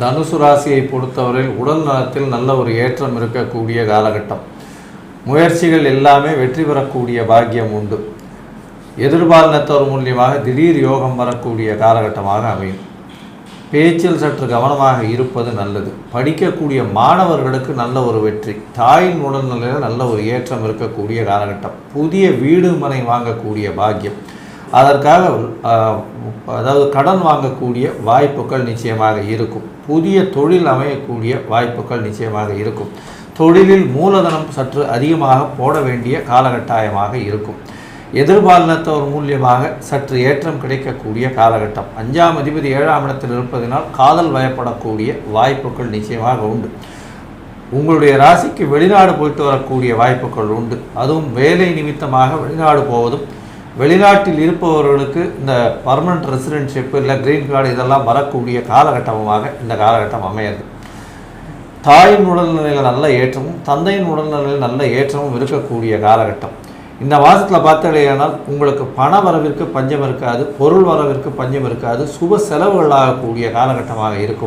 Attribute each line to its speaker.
Speaker 1: தனுசு ராசியை பொறுத்தவரையில் உடல் நலத்தில் நல்ல ஒரு ஏற்றம் இருக்கக்கூடிய காலகட்டம். முயற்சிகள் எல்லாமே வெற்றி பெறக்கூடிய பாக்கியம் உண்டு. எதிர்பாலினத்தவர் மூலியமாக திடீர் யோகம் வரக்கூடிய காலகட்டமாக அமையும். பேச்சில் சற்று கவனமாக இருப்பது நல்லது. படிக்கக்கூடிய மாணவர்களுக்கு நல்ல ஒரு வெற்றி. தாயின் உடல்நிலையில் நல்ல ஒரு ஏற்றம் இருக்கக்கூடிய காலகட்டம். புதிய வீடு மனை வாங்கக்கூடிய பாக்கியம். அதற்காக அதாவது கடன் வாங்கக்கூடிய வாய்ப்புகள் நிச்சயமாக இருக்கும். புதிய தொழில் அமையக்கூடிய வாய்ப்புகள் நிச்சயமாக இருக்கும். தொழிலில் மூலதனம் சற்று அதிகமாக போட வேண்டிய காலகட்டாயமாக இருக்கும். எதிர்பாலினத்தவர் மூலியமாக சற்று ஏற்றம் கிடைக்கக்கூடிய காலகட்டம். அஞ்சாம் அதிபதி ஏழாம் இடத்தில் இருப்பதனால் காதல் வயப்படக்கூடிய வாய்ப்புகள் நிச்சயமாக உண்டு. உங்களுடைய ராசிக்கு வெளிநாடு போயிட்டு வரக்கூடிய வாய்ப்புகள் உண்டு. அதுவும் வேலை நிமித்தமாக வெளிநாடு போவதும் வெளிநாட்டில் இருப்பவர்களுக்கு இந்த பர்மனன்ட் ரெசிடென்ட்ஷிப் இல்லை க்ரீன் கார்டு இதெல்லாம் வரக்கூடிய காலகட்டமாக இந்த காலகட்டம் அமையிறது தாயின் உடல்நிலையில் நல்ல ஏற்றமும் தந்தையின் உடல்நிலையில் நல்ல ஏற்றமும் இருக்கக்கூடிய காலகட்டம். இந்த மாதத்தில் பார்த்தீங்கன்னா உங்களுக்கு பண வரவிற்கு பஞ்சம் இருக்காது பொருள் வரவிற்கு பஞ்சம் இருக்காது சுப செலவுகள் ஆகக்கூடிய காலகட்டமாக இருக்கும்.